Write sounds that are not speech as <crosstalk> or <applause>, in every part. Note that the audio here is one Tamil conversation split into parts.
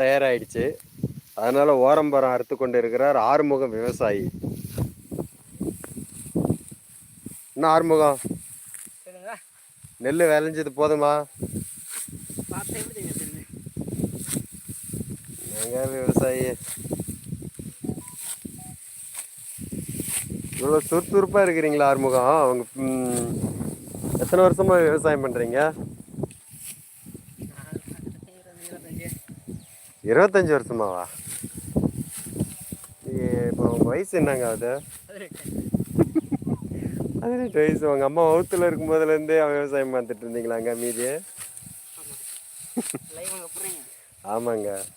தயாராகிடுச்சு அதனால் ஓரம்பரம் அறுத்து கொண்டு இருக்கிறார் ஆறுமுகம் விவசாயி. என்ன ஆறுமுகம்? நெல் விளைஞ்சது போதுமா? எங்க விவசாயி? இவ்வளோ சுறுசுறுப்பாக இருக்கிறீங்களா ஆறுமுகம்? அவங்க எத்தனை வருஷமா விவசாயம் பண்ணுறீங்க இருபத்தஞ்சி வருஷமாவா? இப்போ உங்க வயசு என்னங்க அது? பதினெட்டு வயசு. உங்கள் அம்மா வகுத்துல இருக்கும் போதுலேருந்தே விவசாயம் பார்த்துட்டு இருந்தீங்களாங்க மீதி? ஆமாங்க <laughs>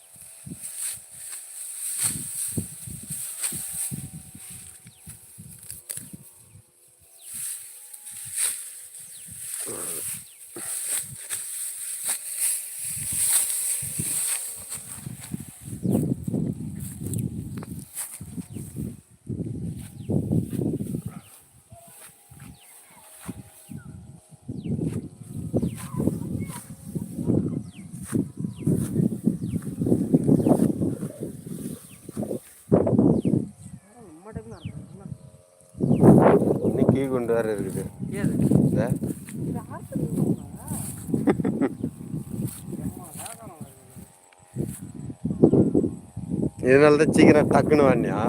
நம்ம டைம் நடக்கும் கீ கொண்டு வேற இருக்குது. இந்த? இதனால தான் சீக்கிரம் டக்குன்னு வாணியா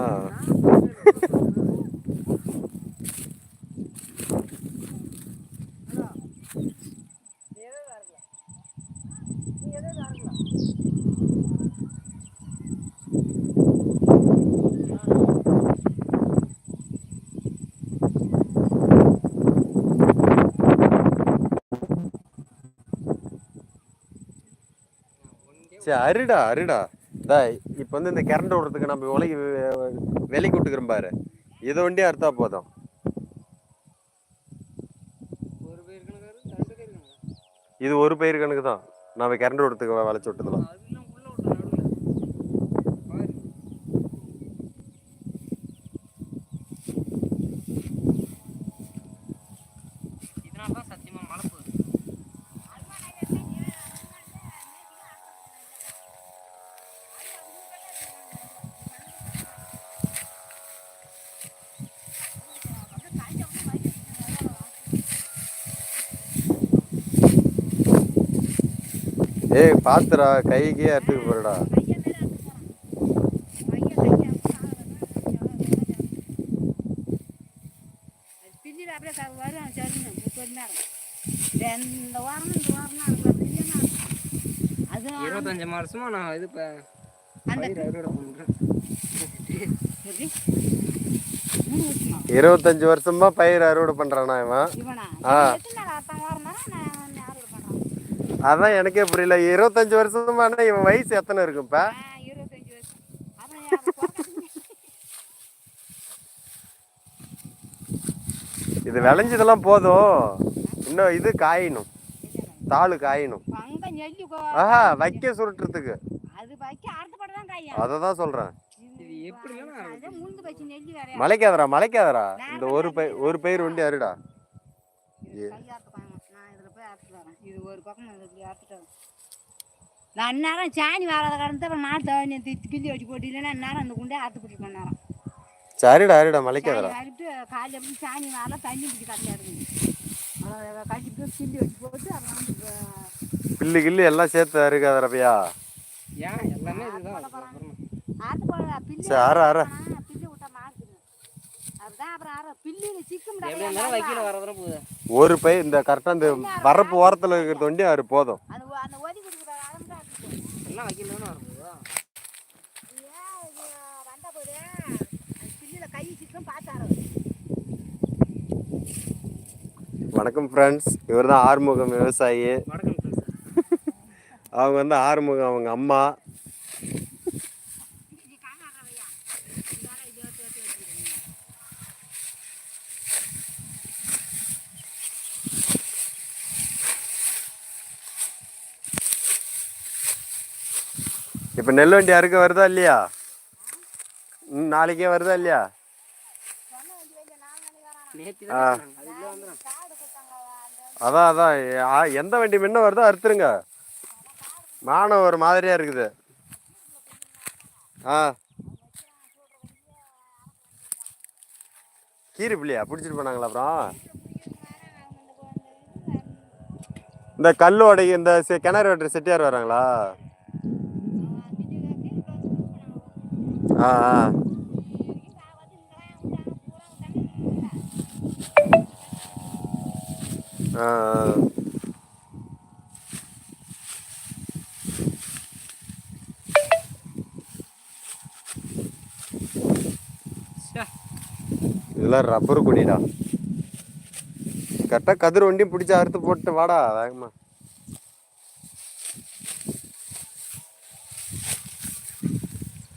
சரி அருடா அருடா. தா இப்போ வந்து இந்த கரண்ட் விடுறதுக்கு நம்ம உலகி விலைக்கு விட்டுக்கிறோம் பாரு. இதை வண்டி அறுத்தா போதும். இது ஒரு பயிர் கணக்கு தான். நம்ம கரண்ட் விடுறதுக்கு விளைச்சி விட்டதுலாம் அதெல்லாம் உள்ள விட்டு நடுவில் பாரு இதனால தான் சத்தியமா மழை போகுது ஏய் பாத்துடா கைக்கே அறுத்துக்கு போறடா பிஞ்சில் அப்படியே க- வரும் சரிங்க முப்பது நேரம் இந்த வாரம் இந்த வாரம் அது பிஞ்சுனா அது இருபத்தஞ்சு மாசமா நான் இது இருபத்தஞ்சு வருஷமா பயிர் அறுவடை பண்றானா இவன்? இவனா? ஆ. இவன் எத்தனை நாள் அர்த்தம் வாரம் தானே நான் வந்து அறுவடை பண்ணுறேன் அதான் எனக்கே புரியல. இருபத்தஞ்சு வருஷமான இவன் வயசு எத்தனை இருக்கும் பிறக்கறதுக்கு இது விளைஞ்சதெல்லாம் போதும். இன்னும் இது காயணும். தாள் காயணும். ஆஹா வைக்க சுருட்டுறதுக்கு. அது தான் காயா அதை தான் சொல்றேன். மலைக்காதரா மலைக்காதரா இந்த ஒரு பயிர் ஒரு பயிர் வண்டி அருடா இது கையாட்டுப்பாங்க நான் இதில் போய் அறுத்துட்டு வரேன் இது ஒரு பக்கம் நான் இப்படி நான் அந்நேரம் சாணி வராத கடந்து அப்புறம் நாட்டு தவணி கிள்ளி வச்சு போட்டு இல்லைன்னா அந்நேரம் அந்த குண்டே அறுத்து பிடிச்சி பண்ணாரம். சரிடா அருடா மலைக்காதரா சாணி அறுத்து காலையில் எப்படி சாணி வரல தண்ணி பிடிச்சி அதை கட்டிட்டு கிள்ளி வச்சு போட்டு அப்புறம் பில்லு கில்லு எல்லாம் சேர்த்து அருகாதரப்பையா ஏன்? எல்லாமே இதுதான். சரி அற அற. ஒரு பயிர் இந்த கரெக்டா இந்த வரப்பு ஓரத்துல இருக்கிற வண்டி அது போதும். வணக்கம் ஃப்ரெண்ட்ஸ் இவர் தான் ஆறுமுகம் விவசாயி. அவங்க வந்து ஆறுமுகம் அவங்க அம்மா. இப்போ நெல் வண்டி அறுக்க வருதா இல்லையா? நாளைக்கே வருதா இல்லையா? அதான் அதான். எந்த வண்டி முன்ன வருதோ அறுத்துருங்க. மானம் ஒரு மாதிரியா இருக்குது. ஆ. கீரி பிள்ளையா? பிடிச்சிட்டு போனாங்களா அப்புறம்? இந்த கல் உடை இந்த கிணறு வெட்டுற செட்டியார் வராங்களா? ஆ ஆ. இதெல்லாம் ரப்பர் கொடிடா. கரெக்டாக கதிர் வண்டியும் பிடிச்சி அறுத்து போட்டு வாடா வேகமா.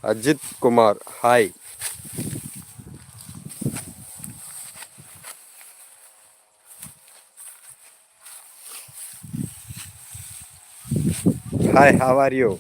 Ajith Kumar hi hi how are you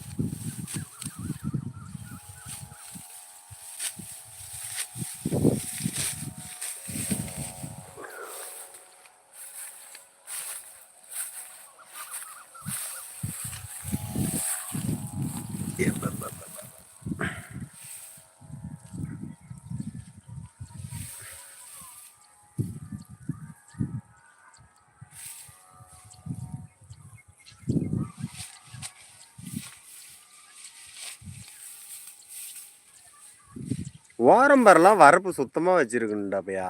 ஓரம்பரெல்லாம் வரப்பு சுத்தமாக வச்சிருக்கணும்டா பையா.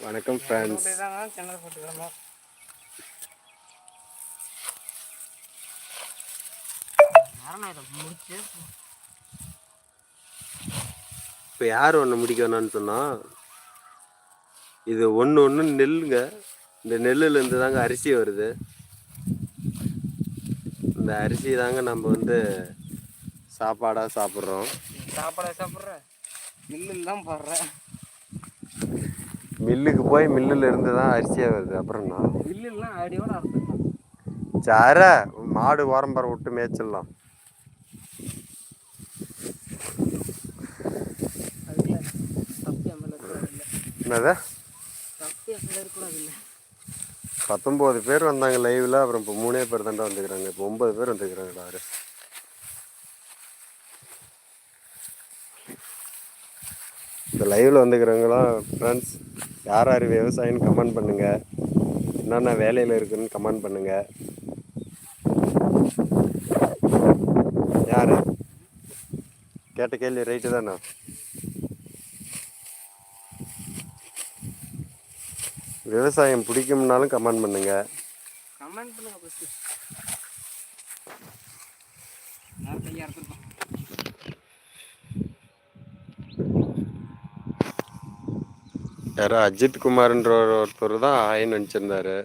வணக்கம் ஃப்ரெண்ட்ஸ் இப்போ யார் ஒன்று முடிக்கணும்னு சொன்னால் இது ஒன்று ஒன்று நெல்லுங்க. இந்த நெல்லுலேருந்து தாங்க அரிசி வருது. இந்த அரிசி தாங்க நம்ம வந்து சாப்பாடாக சாப்பிட்றோம். சாப்பாடை சாப்பிட்ற? மில்லில் தான் போடுறேன் மில்லுக்கு போய் மில்லுல இருந்து தான் அரிசியாக வருது. அப்புறம்னா மில்லுலாம் அடியோட அறுத்துக்கலாம். சார மாடு ஓரம்பரம் விட்டு மேய்ச்சிடலாம். என்னது? தப்பி இல்லை பத்தொம்போது பேர் வந்தாங்க லைவில் அப்புறம் இப்போ மூணே பேர் தாண்டா வந்துக்கிறாங்க. இப்போ ஒன்பது பேர் வந்துக்கிறாங்கடா அவரு. இந்த லைவில் வந்துக்கிறவங்களாம் ஃப்ரெண்ட்ஸ் யார் யார் விவசாயின்னு கமெண்ட் பண்ணுங்க. என்னென்ன வேலையில் இருக்குன்னு கமெண்ட் பண்ணுங்க. யார்? கேட்ட கேள்வி ரைட்டு தானே? விவசாயம் பிடிக்கும்னாலும் கமெண்ட் பண்ணுங்க. கமெண்ட் பண்ணுங்க ஃபஸ்ட்டு யாரோ அஜித் குமார்ன்ற ஒரு ஒருத்தர் தான் ஆயின்னு நினச்சிருந்தாரு.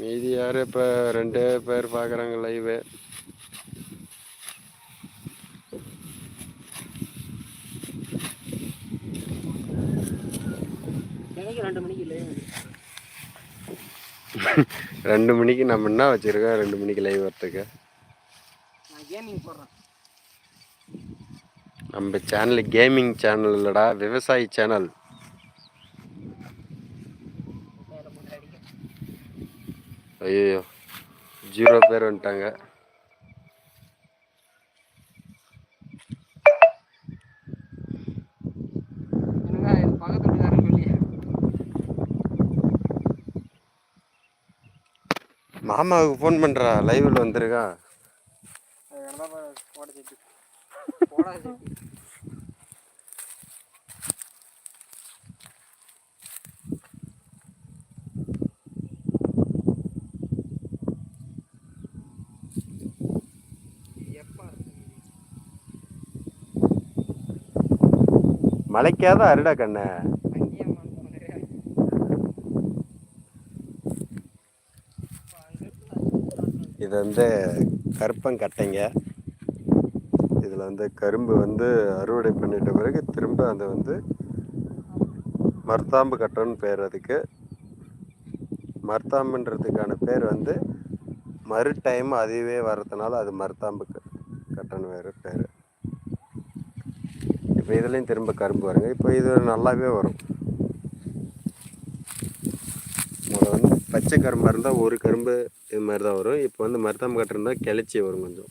மீதி யார் இப்போ ரெண்டே பேர் பார்க்குறாங்க லைவு எனக்கு ரெண்டு மணிக்கு இல்லை <laughs> ரெண்டு மணிக்கு நம்ம என்ன வச்சுருக்கோம்? ரெண்டு மணிக்கு லைவ் வரத்துக்கு நம்ம சேனல் கேமிங் சேனல் இல்லைடா விவசாயி சேனல் ஐயோ ஜீரோ பேர் வந்துட்டாங்க. பக்கத்தில் மாமாவுக்கு ஃபோன் பண்ணுறா லைவில் வந்திருக்கா. மலைக்காத அருடா கண்ணை. இது வந்து கருப்பங்கட்டைங்க. இதில் வந்து கரும்பு வந்து அறுவடை பண்ணிட்ட பிறகு திரும்ப அதை வந்து மருத்தாம்பு கட்டன்னு பேர் அதுக்கு. மருத்தாம்புன்றதுக்கான பேர் வந்து மறு டைம் அதுவே வர்றதுனால அது மருத்தாம்பு க- வேறு பேர். இப்போ இதுலேயும் திரும்ப கரும்பு வருங்க. இப்போ இது நல்லாவே வரும். பச்சை கரும்பாக இருந்தால் ஒரு கரும்பு இது மாதிரி தான் வரும். இப்போ வந்து மருதாம் கட்டு இருந்தால் கிளச்சி வரும் கொஞ்சம்.